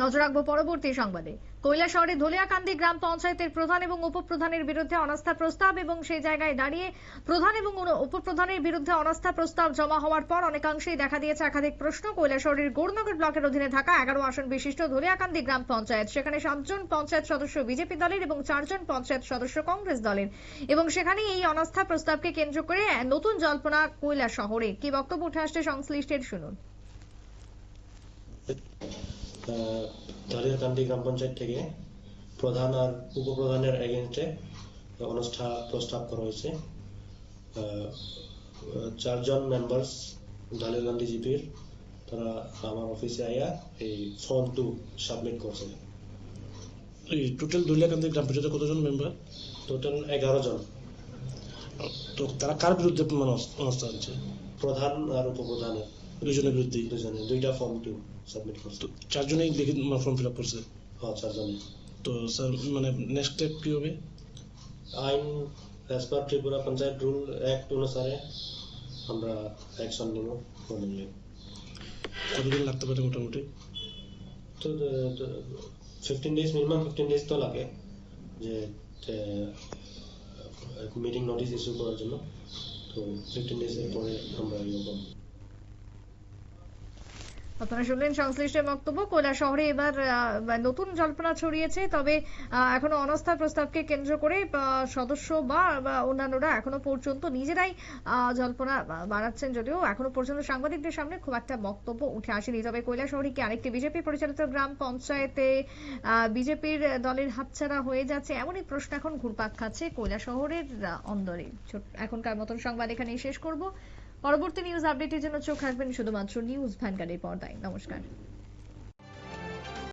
নজর রাখব পরবর্তী সংবাদে। কৈলাসহরে ধলিয়াকান্দি গ্রাম পঞ্চায়েতের প্রধান এবং উপপ্রধানের বিরুদ্ধে অনাস্থা প্রস্তাব এবং সেই জায়গায় দাঁড়িয়ে প্রধান এবং উপপ্রধানের বিরুদ্ধে অনাস্থা প্রস্তাব জমা হওয়ার পর অনেকাংশেই দেখা দিয়েছে একাধিক প্রশ্ন। কৈলাসহরের গৌরনগর ব্লকের অধীনে থাকা এগারো আসন বিশিষ্ট ধলিয়াকান্দি গ্রাম পঞ্চায়েত। সেখানে সাতজন পঞ্চায়েত সদস্য বিজেপি দলের এবং চারজন পঞ্চায়েত সদস্য কংগ্রেস দলের। এবং সেখানে এই অনাস্থা প্রস্তাবকে কেন্দ্র করে নতুন জল্পনা কৈলাস শহরে। কি বক্তব্য উঠে আসছে সংশ্লিষ্টের শুনুন। দাঁড়িয়াকান্দি গ্রাম পঞ্চায়েত থেকে প্রধান আর উপপ্রধানের এগেনস্টে অনাস্থা প্রস্তাব করা হয়েছে। চারজন মেম্বার্স দালিয়াকান্দি জিপির তারা আমার অফিসে আইয়া এই ফর্ম টু সাবমিট করছে। এই টোটাল দলিয়াকান্দি গ্রাম পঞ্চায়েতে কতজন মেম্বার টোটাল এগারো জন। তো তারা কার বিরুদ্ধে মানে অবস্থা আছে? প্রধান আর উপপ্রধানের। দুজনের বিরুদ্ধেই দুজনে দুইটা ফর্ম টু সাবমিট করছে তো চারজনেই দেখি ফর্ম ফিল আপ করছে হ্যাঁ চারজনে তো স্যার মানে নেক্সট স্টেপ কি হবে আইন as per Tripura panchayat rule act অনুসারে আমরা অ্যাকশন নেব ফোন নিয়ে কতদিন লাগতে পারে মোটামুটি তো fifteen days minimum fifteen days তো লাগে যে মিটিং নোটিশ ইস্যু করার জন্য তো ফিফটিন ডেজের পরে আমরা ইয়ে করবো আপনারা শুনলেন সংশ্লিষ্টের বক্তব্য। কৈলা শহরে এবার নতুন জল্পনা ছড়িয়েছে, তবে এখনও অনাস্থার প্রস্তাবকে কেন্দ্র করে সদস্য বা অন্যান্যরা এখনও পর্যন্ত নিজেরাই জল্পনা বাড়াচ্ছেন যদিও এখনও পর্যন্ত সাংবাদিকদের সামনে খুব একটা বক্তব্য উঠে আসেনি। তবে কৈলা শহরে কি আরেকটি বিজেপি পরিচালিত গ্রাম পঞ্চায়েতে বিজেপির দলের হাতছাড়া হয়ে যাচ্ছে এমনই প্রশ্ন এখন ঘুরপাক খাচ্ছে কৈলা শহরের অন্দরে। এখনকার মতন সংবাদ এখানেই শেষ করব। পরবর্তী নিউজ আপডেটের জন্য চোখ রাখবেন শুধুমাত্র নিউজ ভ্যানগার্ডের পর্দায়। নমস্কার।